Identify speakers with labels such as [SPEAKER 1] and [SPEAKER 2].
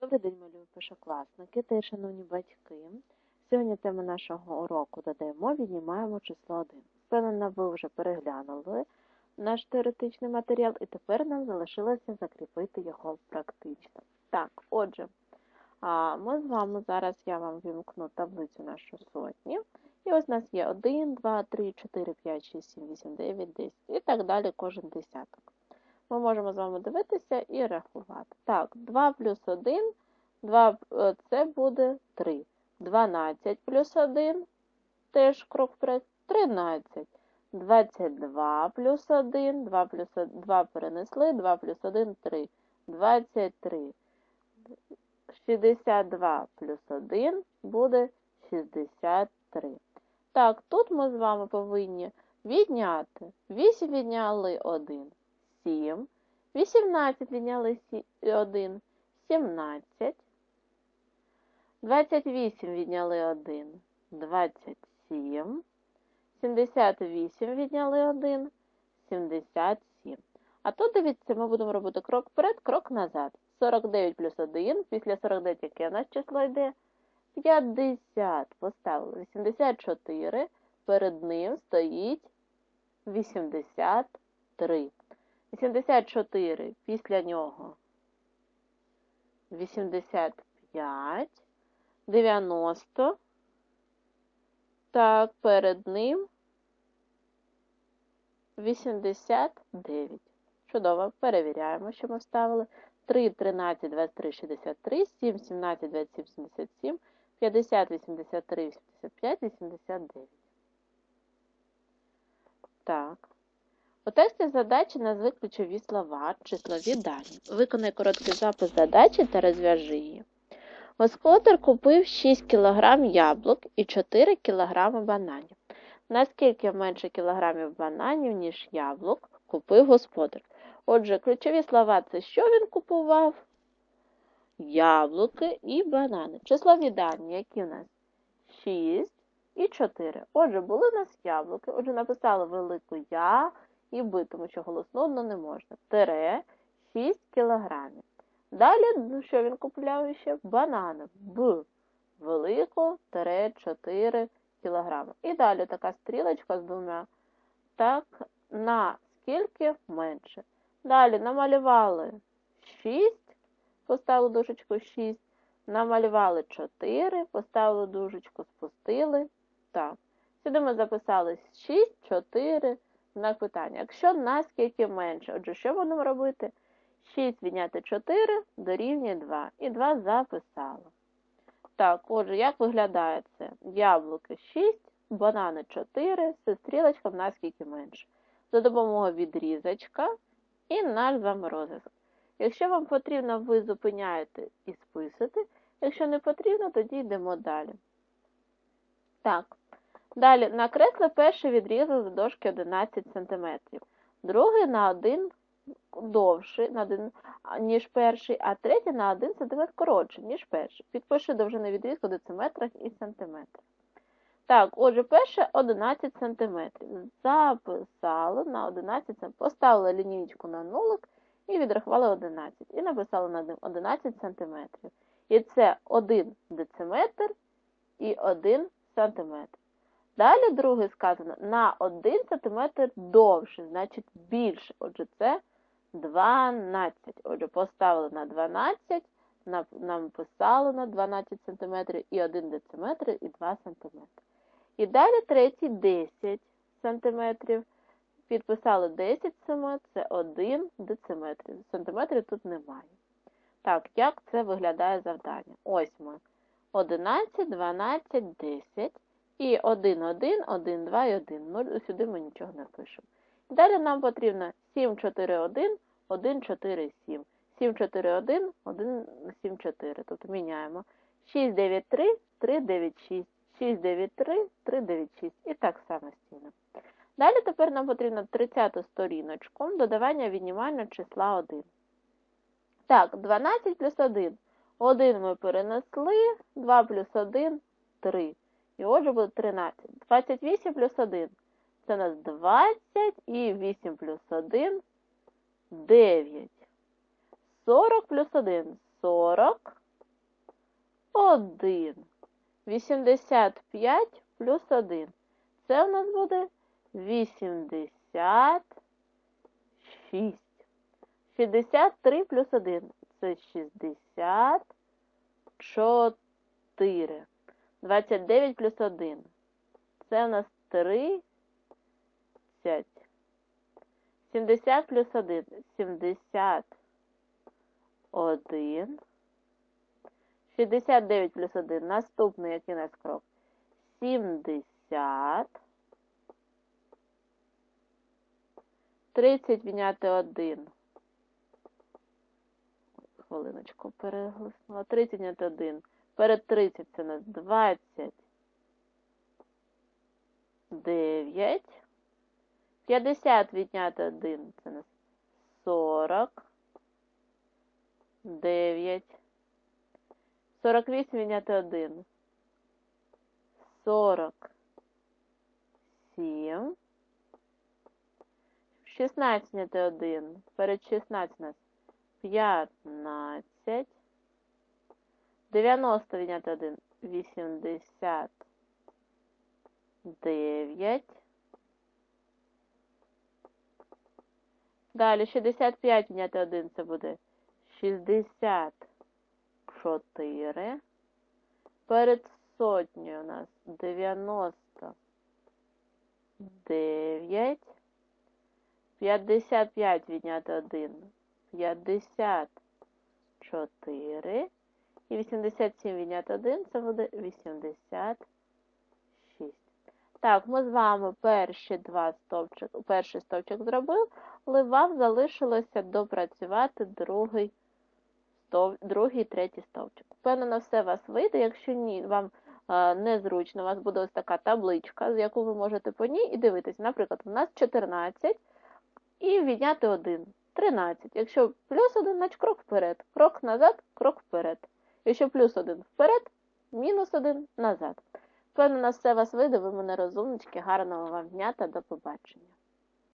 [SPEAKER 1] Добрий день, малюю першокласники та шановні батьки. Сьогодні тема нашого уроку додаємо, віднімаємо число 1. Впевнена, ви вже переглянули наш теоретичний матеріал, і тепер нам залишилося закріпити його практично. Так, отже, ми з вами зараз я вам вімкну таблицю нашу сотні. І ось у нас є 1, 2, 3, 4, 5, 6, 7, 8, 9, 10 і так далі кожен десяток. Ми можемо з вами дивитися і рахувати. Так, 2 плюс 1, 2, е, це буде 3. 12 плюс 1, теж крок вперед, 13. 22 плюс 1, 2 плюс 2 перенесли, 2 плюс 1, 3. 23. 62 плюс 1 буде 63. Так, тут ми з вами повинні відняти. 8 відняли 1. 7. 18 відняли 1. 17. 28 відняли 1. 27. 78 відняли 1. 77. А тут, дивіться, ми будемо робити крок вперед, крок назад. 49 плюс 1. Після 49 яке у нас число йде? 50. Поставили 84. Перед ним стоїть 83. 84 після нього 85, 90. Так, перед ним 89. Чудово, перевіряємо, що ми вставили. 3, 13, 23, 63, 7, 17, 27, 77, 50, 83, 85, 89. Так. У тексті задачі назви ключові слова, числові дані. Виконай короткий запис задачі та розв'яжи її. Господар купив 6 кг яблук і 4 кг бананів. Наскільки менше кілограмів бананів, ніж яблук, купив господар. Отже, ключові слова це що він купував? Яблуки і банани. Числові дані, які у нас 6 і 4. Отже, були у нас яблуки. Отже, написали велику Я і Б, тому що голосно одно не можна. Тере 6 кілограмів. Далі, ну, що він купляв ще? Банани. Б. Велику тере 4 кілограми. І далі така стрілочка з двома. Так, на скільки менше. Далі намалювали 6, поставили дужечку 6, намалювали 4, поставили дужечку, спустили. Так. Сюди ми записали 6, 4, знак питання. Якщо наскільки менше, отже, що будемо робити? 6 відняти 4 дорівнює 2. І 2 записали. Так, отже, як виглядає це? Яблуки 6, банани 4, це стрілочка в наскільки менше. За допомогою відрізочка і наш з. Якщо вам потрібно, ви зупиняєте і списуєте. Якщо не потрібно, тоді йдемо далі. Так, далі накресли перший відрізок з дошки 11 см. Другий на 1 довший, на 1, ніж перший, а третій на 1 см коротший, ніж перший. Підпиши довжину відрізку в дециметрах і сантиметрах. Так, отже, перше 11 см. Записали на 11 см. Поставили лінійку на нулик і відрахували 11. І написали на ним 11 см. І це 1 дециметр і 1 см. Далі другий сказано на 1 см довше, значить більше. Отже, це 12. Отже, поставили на 12, написали на 12 см і 1 дециметр і 2 см. І далі третій 10 см. Підписали 10 см, це 1 дециметр. Сантиметрів тут немає. Так, як це виглядає завдання? Ось ми. 11, 12, 10. І 1, 1, 1, 2 і 1. 0. Сюди ми нічого не пишемо. Далі нам потрібно 7, 4, 1, 1, 4, 7. 7, 4, 1, 1, 7, 4. Тобто міняємо. 6, 9, 3, 3, 9, 6. 6, 9, 3, 3, 9, 6. І так самостійно. Далі тепер нам потрібно 30 сторіночку додавання віднімання числа 1. Так, 12 плюс 1. 1 ми перенесли, 2 плюс 1 3. І отже буде 13. 28 плюс 1. Це у нас 20 і 8 плюс 1 9. 40 плюс 1 40 1. 85 плюс 1. Це у нас буде 86. 63 плюс 1. Це 64. 29 плюс 1. Це у нас 30. 70 плюс 1. 71. 69 плюс 1. Наступний який у нас крок? 70. 30 відняти 1. Хвилиночку переглиснула. 30 відняти 1. Перед 30 це у нас 20. 9. 50 відняти 1. Це у нас 40. 9. 48 відняти 1. 47. 16 відняти 1. Перед 16 у нас 15. 90 відняти 1. 89. Далі 65 відняти 1 це буде 64. Перед сотнею у нас 99. 55 відняти 1. 54. І 87 відняти 1 це буде 86. Так, ми з вами перші два стовпчик, перший стовпчик зробили, але вам залишилося допрацювати другий, стов, другий третій стовпчик. Впевнено, все у вас вийде. Якщо ні, вам а, незручно, у вас буде ось така табличка, з яку ви можете по ній і дивитися. Наприклад, у нас 14 і відняти 1. 13. Якщо плюс 1, значить крок вперед. Крок назад, крок вперед. Якщо плюс один вперед, мінус один назад. Впевнена, все вас вийде, ви мене розумнички, гарного вам дня та до побачення.